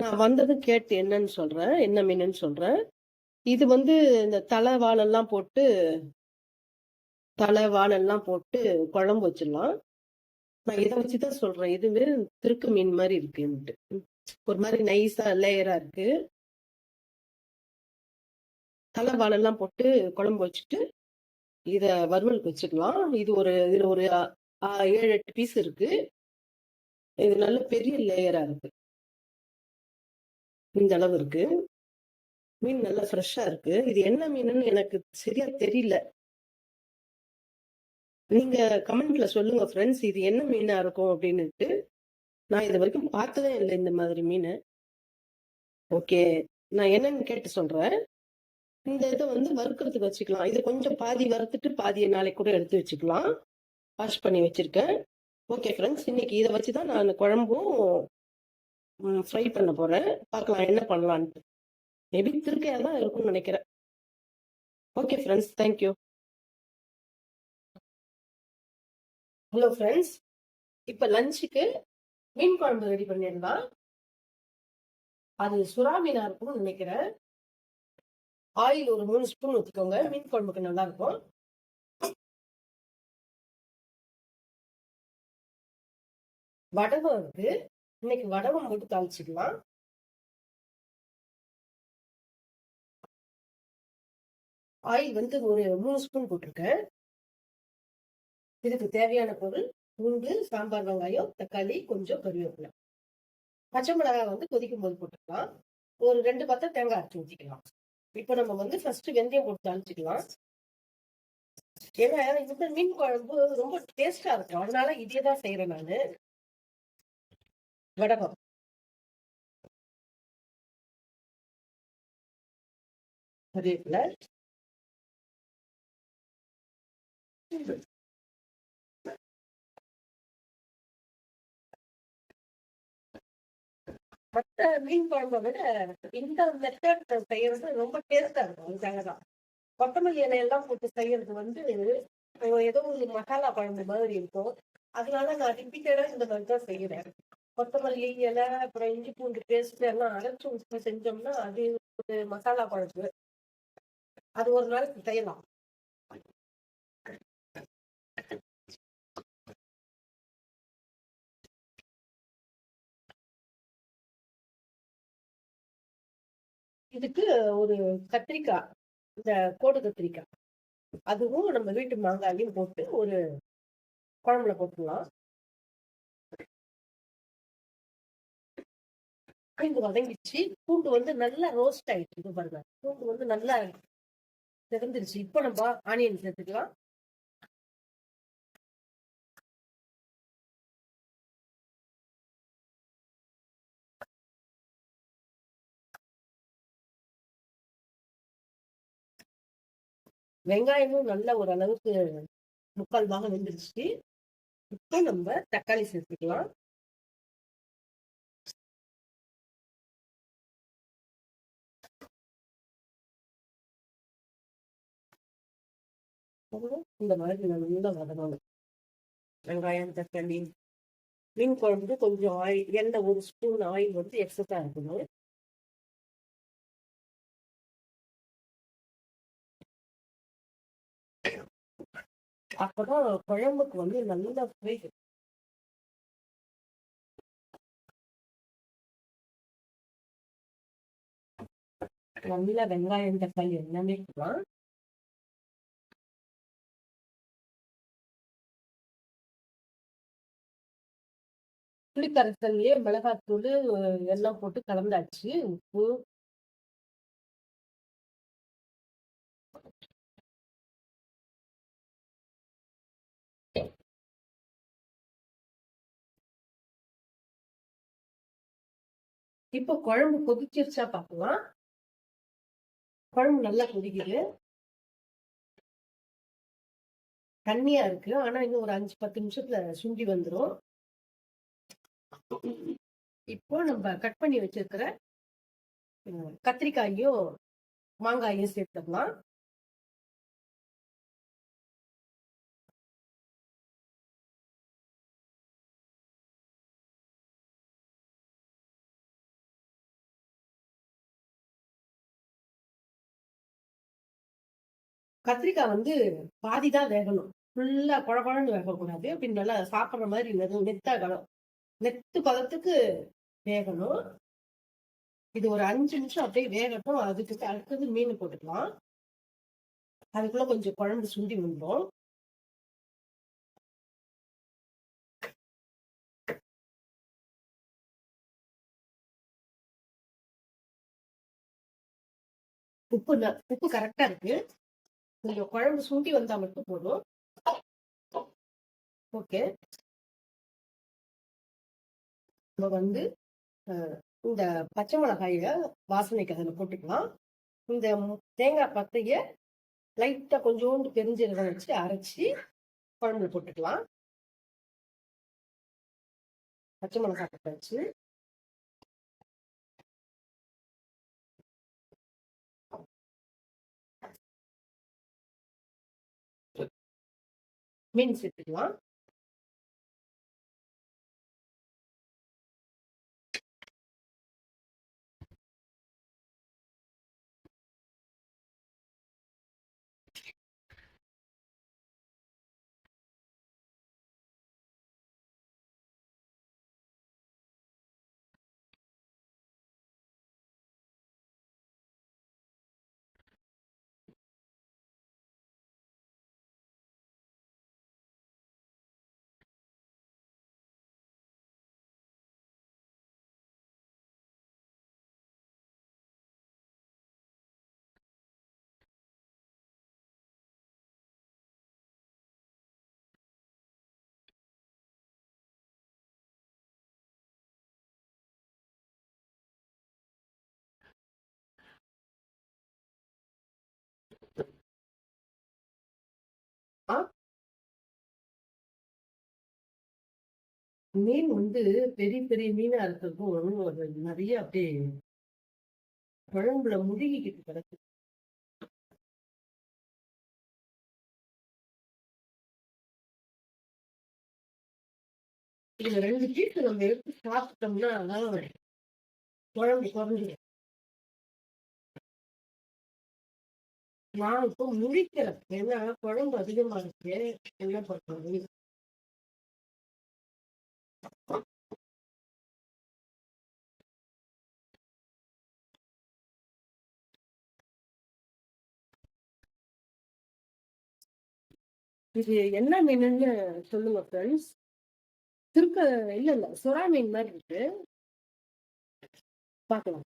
நான் வந்ததும் கேட்டு என்னன்னு சொல்றேன். என்ன மீனுன்னு சொல்றேன். இது வந்து இந்த தலை, வாலெல்லாம் போட்டு தலை, வாலெல்லாம் போட்டு குழம்பு வச்சிடலாம். நான் இதை வச்சு தான் சொல்றேன். இது திருக்கு மீன் மாதிரி இருக்குன்ட்டு. ஒரு மாதிரி நைஸா லேயரா இருக்கு. தலை, வாலெல்லாம் போட்டு குழம்பு வச்சுட்டு, இத வறுவலுக்கு வச்சுக்கலாம். இது ஒரு இதுல ஒரு ஏழு எட்டு பீஸ் இருக்கு. இது நல்ல பெரிய லேயரா இருக்கு. இந்த அளவு இருக்கு. மீன் நல்லா ஃப்ரெஷ்ஷா இருக்கு. இது என்ன மீனுன்னு எனக்கு சரியா தெரியல. நீங்க கமெண்ட்ல சொல்லுங்க ஃப்ரெண்ட்ஸ் இது என்ன மீனா இருக்கும் அப்படின்னுட்டு நான் இது வரைக்கும் பார்த்ததே இல்லை இந்த மாதிரி மீன் ஓகே. நான் என்னன்னு கேட்டு சொல்றேன். இந்த இதை வந்து வறுக்கிறதுக்கு வச்சுக்கலாம். இது கொஞ்சம் பாதி வறுத்துட்டு, பாதியை நாளைக்கு கூட எடுத்து வச்சுக்கலாம். வாஷ் பண்ணி வச்சிருக்கேன். ஓகே ஃப்ரெண்ட்ஸ் இன்னைக்கு இதை வச்சு தான் நான் குழம்பும் ஃப்ரை பண்ண போறேன். பார்க்கலாம் என்ன பண்ணலான்ட்டு. மேபி திருக்கையா தான் இருக்கும்னு நெனைக்கிறேன். Okay friends. Thank you. Hello friends. இப்ப லஞ்சுக்கு மீன் குழம்பு ரெடி பண்ணிடலாம். அது சுறா மீனா இருக்கும்னு நெனைக்கிறேன். ஆயில் ஒரு 3 ஸ்பூன் ஊத்திக்கோங்க. மீன் குழம்புக்கு நல்லா இருக்கும். வடகம் இருக்கு. இன்னைக்கு வடகம் போட்டு தாளிச்சிடலாம் ஆயில் வந்து ஒரு மூணு ஸ்பூன் போட்டிருக்கேன். இதுக்கு தேவையான பொருள் பூண்டு, சாம்பார் வெங்காயம், தக்காளி, கொஞ்சம் கருவேப்பிலை பச்சை மிளகாய் வந்து கொதிக்கும் போது போட்டுக்கலாம். ஒரு ரெண்டு பத்த தேங்காய் அரைச்சு ஊற்றிக்கலாம் இப்ப நம்ம வந்து ஃபர்ஸ்ட் வெந்தயம் போட்டு தாளிச்சிக்கலாம் ஏன்னா இது மீன் குழம்பு ரொம்ப டேஸ்டா இருக்கும். அதனால இதே தான் செய்யறேன் நானு. வடகம். மற்ற மீன் குழம்பை விட இந்த மெத்தட் செய்யறது ரொம்ப டேஸ்டா இருக்கும். அதுக்காக தான். கொத்தமல்லி இலையெல்லாம் போட்டு செய்யறது வந்து ஏதோ ஒரு மசாலா குழம்பு மாதிரி இருக்கும். அதனால நான் ரிப்பீட்டடா இந்த மாதிரி தான் செய்யறேன் கொத்தமல்லி இலை, அப்புறம் இஞ்சி பூண்டு பேஸ்ட் எல்லாம் அரைச்சு செஞ்சோம்னா, அது ஒரு மசாலா குழம்பு. அது ஒரு நாளைக்கு செய்யலாம். இதுக்கு ஒரு கத்திரிக்காய். இந்த கோடு கத்திரிக்காய். அதுவும் நம்ம வீட்டு மாங்காயும் போட்டு ஒரு குழம்புல போட்டுடலாம். பூண்டு வதங்கிச்சு பூண்டு வந்து நல்லா ரோஸ்ட் ஆயிட்டு இது பாருங்க. பூண்டு வந்து நல்லா திறந்துருச்சு இப்ப நம்ம ஆனியன் சேர்த்துக்கலாம். வெங்காயமும் நல்ல ஓரளவுக்கு 3/4 பாகம் வெந்துருச்சு. இப்போ நம்ம தக்காளி சேர்த்துக்கலாம். இந்த மாதிரி நல்லா வதங்கணும். வெங்காயம், தக்காளி. மீன் குழம்புக்கு கொஞ்சம் ஆயில் எண்ணெய் ஒரு ஸ்பூன் ஆயில் வந்து எக்ஸஸா இருக்கணும். அப்பதான் குழம்புக்கு வந்து நல்லா ஃப்ரை நல்லா வெங்காயம், தக்காளி எல்லாமே இருக்கலாம் புளி கரைசல்லயே மிளகாத்தூளு எல்லாம் போட்டு கலந்தாச்சு. உப்பு. இப்போ குழம்பு கொதிச்சிருச்சா பார்க்கலாம். குழம்பு நல்லா கொதிக்குது. தண்ணியா இருக்கு. ஆனா இன்னும் ஒரு 5, 10 நிமிஷத்துல சுண்டி வந்துரும். இப்போ நம்ம கட் பண்ணி வச்சிருக்கிற கத்திரிக்காயும் மாங்காயும் சேர்த்துக்கலாம். கத்திரிக்காய் வந்து பாதிதான் வேகணும். ஃபுல்லா குழ குழன்னு வேகக்கூடாது. அப்படின்னு நல்லா சாப்பிட்ற மாதிரி நெத்தாக கணும் நெத்து பதத்துக்கு வேகணும். இது ஒரு அஞ்சு நிமிஷம் அப்படியே வேகட்டும். அதுக்கு அடுத்தது மீன் போட்டுக்கலாம். அதுக்குள்ள கொஞ்சம் குழம்பு சுண்டி வந்துடும் உப்பு உப்பு கரெக்டா இருக்கு. கொஞ்சம் குழம்பு சுண்டி வந்தா மட்டும் போதும். ஓகே நம்ம வந்து இந்த பச்சை மிளகாயில வாசனைக்கு அதில் போட்டுக்கலாம். இந்த தேங்காய் பத்தைய லைட்டா கொஞ்சோண்டு பெருஞ்சீரகம் வச்சு அரைச்சி குழம்புல போட்டுக்கலாம். பச்சை மிளகாய் பத்தை வச்சு. மீன் சேர்த்துக்கலாம் மீன் வந்து பெரிய பெரிய மீனா இருக்கிறதும் அது நிறைய அப்படியே குழம்புல முழுகிக்கிட்டு கிடக்கு. இதுல ரெண்டு பீஸ் நம்ம எடுத்து சாப்பிட்டோம்னா குழம்பு குறைஞ்சிடும் நான் இப்போ முடிக்கிறேன் ஏன்னா குழம்பு அதிகமா இருக்கு என்ன பண்றது இது என்ன மீனுன்னு சொல்லுங்க ஃப்ரெண்ட்ஸ் திருக்க இல்ல இல்ல சுறா மீன் மாதிரி இருக்கு. பார்க்கலாம்.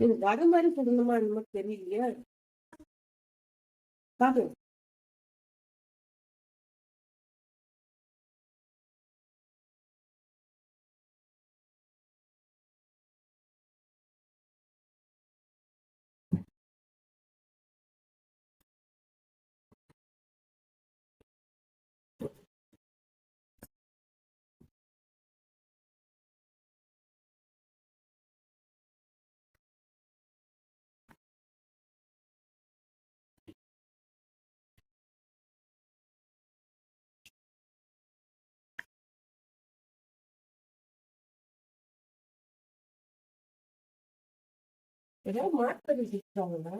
இது வடை மாதிரி சொல்லணுமா என்னமோ தெரியலையா. பார்க்கலாம் ஏதாவது மாற்றம் வச்சுட்டாங்கன்னா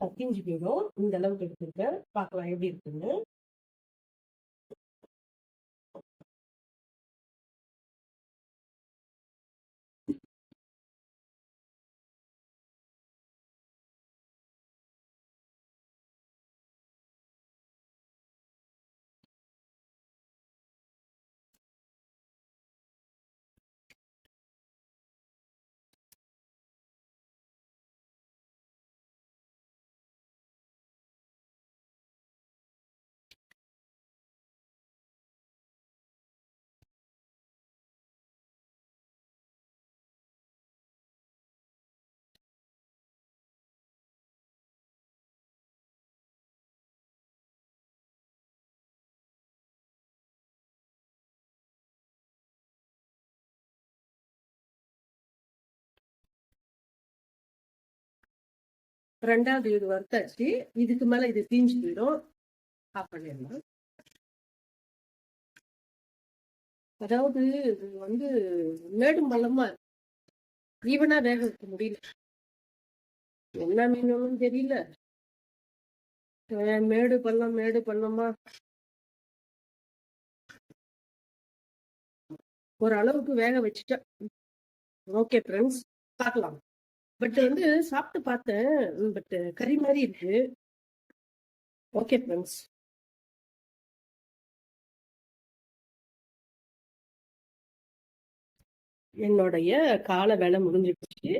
பத்திஞ்சு போயிடும் இந்த அளவுக்கு எடுத்துருக்கேன் பார்க்கலாம் எப்படி இருக்குன்னு ரெண்டாவது இது வறுத்தாச்சு. இதுக்கு மேல இது தீஞ்சு போயிடும். ஆஃப் பண்ணிடலாம். அதாவது இது வந்து மேடும் பள்ளமா ஈவனா வேக வைக்க முடியல. என்ன மீனும் தெரியல. மேடு பள்ளம் மேடு பள்ளமா ஒரு அளவுக்கு வேக வச்சுட்டேன். ஓகே ஃப்ரெண்ட்ஸ் பார்க்கலாம். பட் வந்து சாப்பிட்டு பார்த்தேன். பட் கறி மாதிரி இருக்கு. ஓகே ஃப்ரெண்ட்ஸ் என்னுடைய காலை வேலை முடிஞ்சிடுச்சு.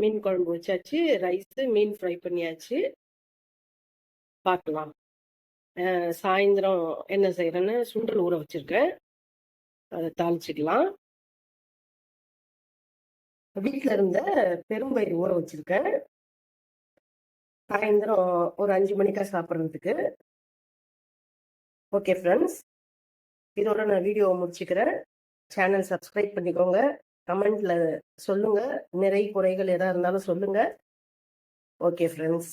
மீன் குழம்பு வச்சாச்சு. ரைஸ் மீன் ஃப்ரை பண்ணியாச்சு. பார்க்கலாம். சாயந்தரம் என்ன செய்யறேன்னு சுண்டல் ஊற வச்சிருக்கேன். அதை தாளிச்சுக்கலாம். வீட்டில் இருந்த பெரும்பயிறு ஊற வச்சுருக்கேன். சாயந்தரம் ஒரு அஞ்சு மணிக்காக சாப்பிட்றதுக்கு. ஓகே ஃப்ரெண்ட்ஸ் இதோட நான் வீடியோவை முடிச்சுக்கிறேன். சேனல் சப்ஸ்கிரைப் பண்ணிக்கோங்க. கமெண்டில் சொல்லுங்கள் நிறை குறைகள் எதாக இருந்தாலும் சொல்லுங்கள் ஓகே ஃப்ரெண்ட்ஸ்